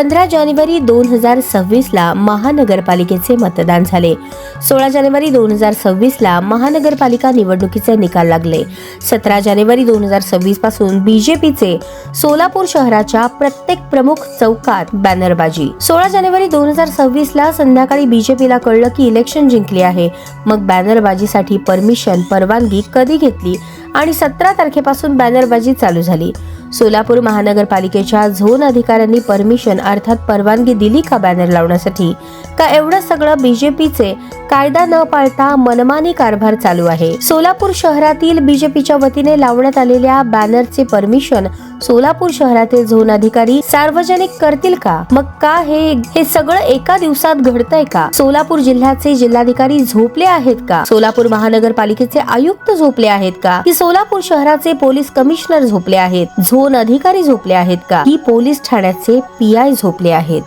पंधरा जानेवारी दोन हजार सव्वीसला महानगरपालिकेचे मतदान झाले. सोळा जानेवारी दोन हजार सव्वीसला महानगरपालिका निवडणुकीचे निकाल लागले. सतरा जानेवारी दोन हजार सव्वीसपासून बीजेपीचे सोलापूर शहराच्या प्रत्येक प्रमुख चौकात बॅनरबाजी. सोळा जानेवारी दोन हजार सव्वीसला संध्याकाळी बीजेपीला कळलं की इलेक्शन जिंकली आहे. मग बॅनरबाजीसाठी परमिशन परवानगी कधी घेतली आणि सतरा तारखेपासून बॅनरबाजी चालू झाली. सोलापूर महानगरपालिकेच्या झोन अधिकाऱ्यांनी परमिशन अर्थात परवानगी दिली का बॅनर लावण्यासाठी? का एवढं सगळं बीजेपीचे कायदा न पाळता मनमानी कारभार चालू आहे. सोलापूर शहरातील बीजेपीच्या वतीने लावण्यात आलेल्या बॅनरचे परमिशन सोलापूर शहरातील झोन अधिकारी सार्वजनिक करतील का? मग का हे हे सगळं एका दिवसात घडतंय का? सोलापूर जिल्ह्याचे जिल्हाधिकारी झोपले आहेत का? सोलापूर महानगरपालिकेचे आयुक्त झोपले आहेत का? की सोलापूर शहराचे पोलीस कमिशनर झोपले आहेत? झोन अधिकारी झोपले आहेत का? की पोलीस ठाण्याचे पी आय झोपले आहेत?